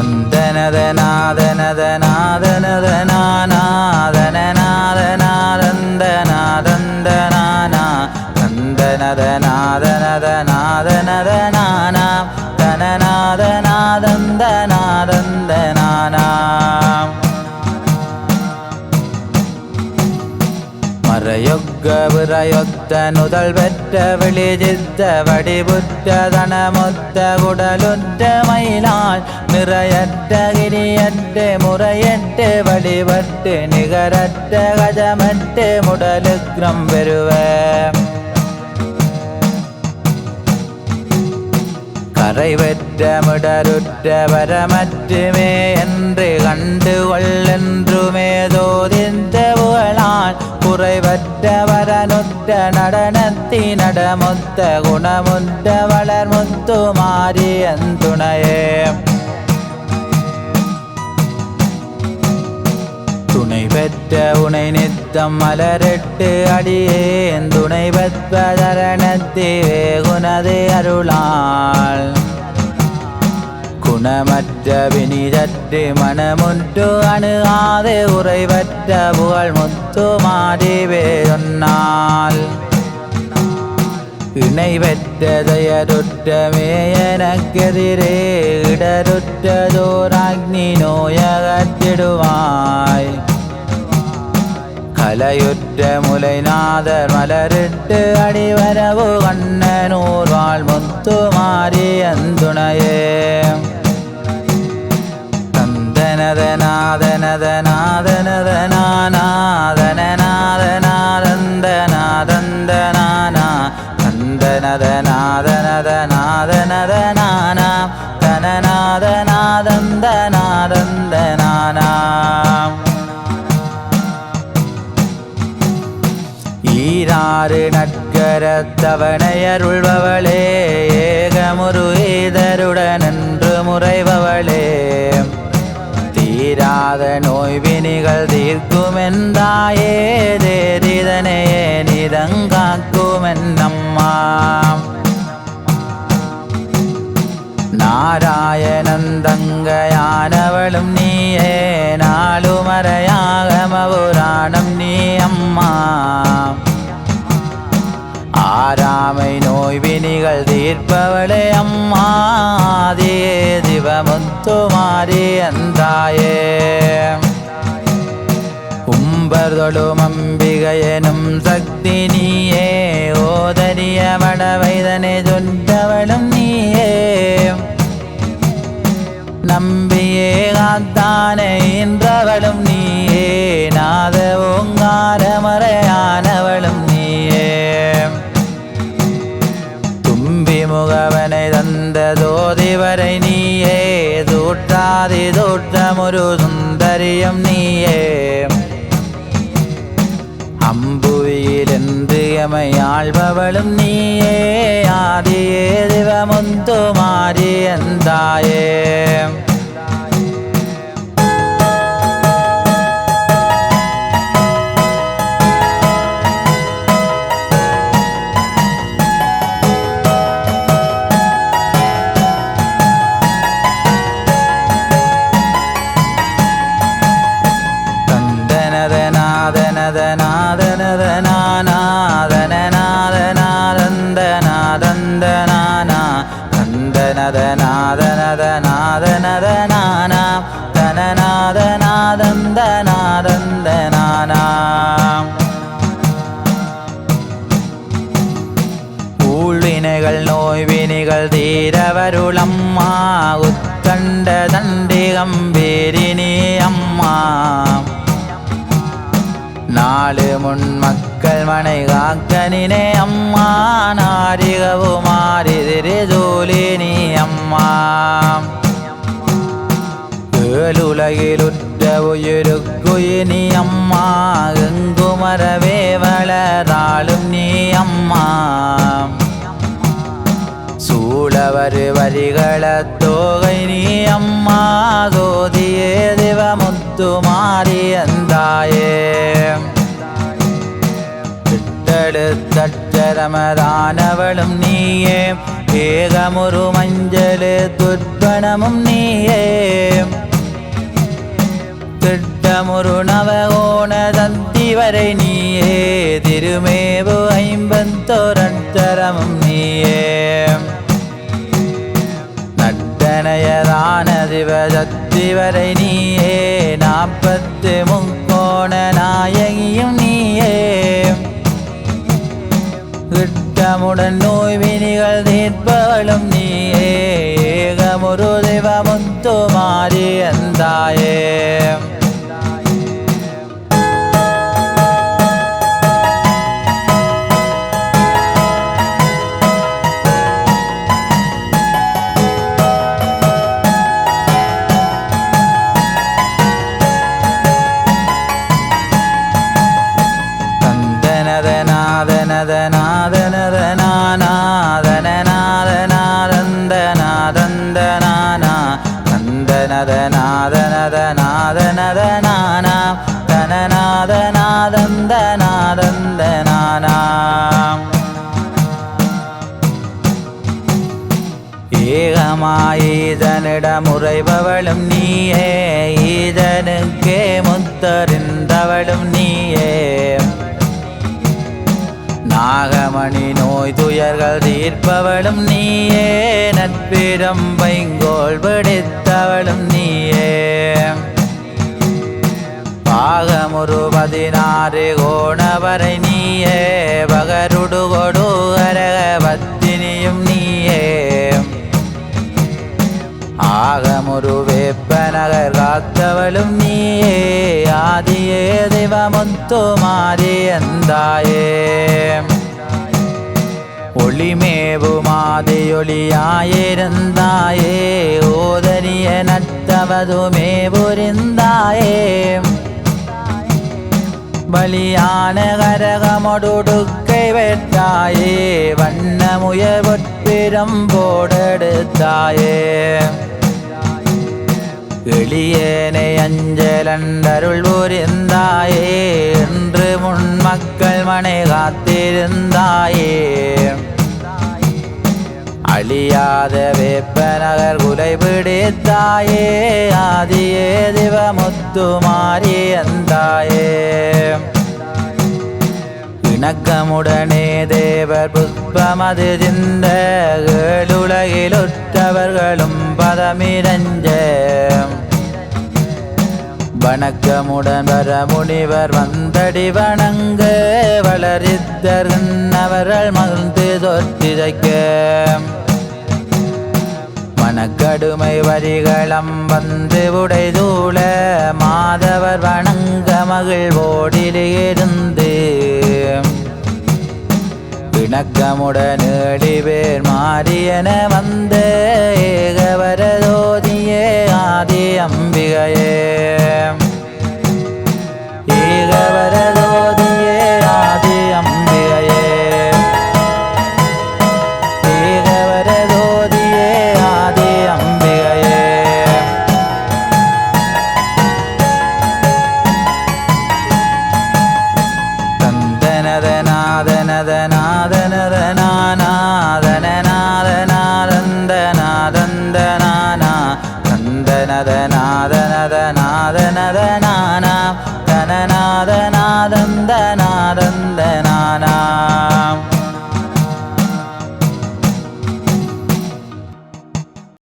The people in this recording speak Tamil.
தந்தனத நாதனத நாதனத மறையொக்க நுதல் பெற்ற விழிஜித்த வடிபுற்ற தனமொத்த குடலுற்ற மயிலால் நிறையற்ற கிரியற்று முறையற்று வழிபட்டு நிகரற்ற கஜமற்று முடலுக்ரம் பெறுவ. கரை பெற்ற மிடருற்ற வரமற்றுமே என்று கண்டு கொள்ளென்றுமே தோதிந்த புகழான் குறைவற்ற வரனுற்ற நடனத்தி நடமுத்த குணமுற்ற வளர்முத்து மாறியன் துணையே. துணை பெற்ற உனை நித்தம் மலரிட்டு அடியேன். துணை பெற்றதரணத்தி வேகுனது அருளாள். குணமற்ற வினிதற்று மனமுற்று அணுகாது உறைவற்ற புகழ் முத்து மாடிவே சொன்னால் இணை பெற்ற தயருற்ற மேயனக்கெதிரே இடருற்றதோராக்னி நோயகத்திடுவாய் கலையுற்ற முலைநாதர் மலரிட்டு அடிவரவு கண்ணனூர் வாழ் முத்து மாறி அந்துணையே. தந்தனத நாதனத நாதனத நானாதன நாதனாதந்த நாதந்த நானா தந்தனத நாதனத நாதனத நானா தனநாத நாதந்த நாதந்த நானாம் ஈராறு நட்கரத்தவணையருள்பவளே ஏகமுரு ஈதருடன் என்று முறைபவளே தீராத நோய்வினிகள் தீர்க்குமென்றாயே தேரிதனையே நிதங்காக்குமென்னம்மா നാരായണന്തങ്കയാനവളും നീയേ നാളുമറയാകമപുരാണം നീ അമ്മ ആരാമൈ നോയ്വിനികൾ തീർപ്പവളെ അമ്മാതിയേ ശിവമുത്തുമാരി എന്തായേ ഉംബർതൊടുമംബികയനും ശക്തി നീയേ ഓതരിയ വടവൈതനെ ചൊല്ലവളും നീയേ നമ്പിയേ കാത്താനെ ഇന്ദ്രവളും என்று எமையாழ்பவளும் நீயே ஆதியே திவமுந்து மாறி எந்தாயே நாதந்த நானா தந்தனத நாதனத நாதனத நானா தனநாத நாதந்த நாதந்த நானா ஊழ்வினைகள் நோய்வினைகள் தீரவருளம்மா உத்தண்ட தண்டிகம் பேரினி அம்மா நாலு முன் மக்கள் மனை காக்கனினே அம்மா. நாரிகவு மாறி திரு நீ அம்மா. ஏழுலகிலுற்ற പരമദാനവളും നീയേ. ഏകമുറു മഞ്ചൽ ദുർഗണമും നീയേ. തിട്ടമൊരു നവകോണ തന്തി വരെ നീയേ. തിരുമേവ് അമ്പത്തൊരക്ഷരമും നീയേ. നട്ടനയദാന വരെ നീയേ. നാപ്പത്തി മുക്കോണനാ கிட்டமுடன் நோய் வினிகள் தீர்ப்பவளும் நீயே ஏகமுரு சிவமுத்து மாறி ஈதனிடமுறைபவளும் நீயே ஈதனுக்கே முத்தறிந்தவளும் நீயே. நாகமணி நோய் துயர்கள் தீர்ப்பவளும் நீயே நட்பிடம் பைங்கோல் பிடித்தவளும் நீயே. பாகமுரு பதினாறு கோணவரை நீயே பகருடு கொடு அரக ஆகமுரு வேப்பநகர் காத்தவளும் நீயே ஆதியே திவமுத்து மாறி எந்தாயே ஒளிமேவுமாதியொளியாயிருந்தாயே ஓதரிய நட்டவதுமே புரிந்தாயே பலியான கரகமொடுக்கை வெட்டாயே வண்ணமுய பொற்பிரம் போடெடுத்தாயே எளியேனை அஞ்சலண்டருள் புரிந்தாயே என்று முன் மக்கள் மனை காத்திருந்தாயே. அழியாத வேப்பநகர் குலை பிடித்தாயே ஆதியே திவமுத்து மாறி அந்தாயே இணக்கமுடனே தேவர் புஷ்பமது சிந்த ஏழுலகிலுற்றவர்களும் பதமிரஞ்ச வணக்கமுடன் வர முனிவர் வந்தடி வணங்க. வளரித்தர் அவர்கள் மகிழ்ந்து தொற்றிதைக்க மனக்கடுமை வரிகளம் வந்து உடைதூள மாதவர் வணங்க மகிழ்வோடிலிருந்து இணக்கமுடன் ஏழி மாறியன வந்த. ஏகவரதோதியே ஆதி அம்பிகையே. தனநாதநாதந்தநாதந்தநானா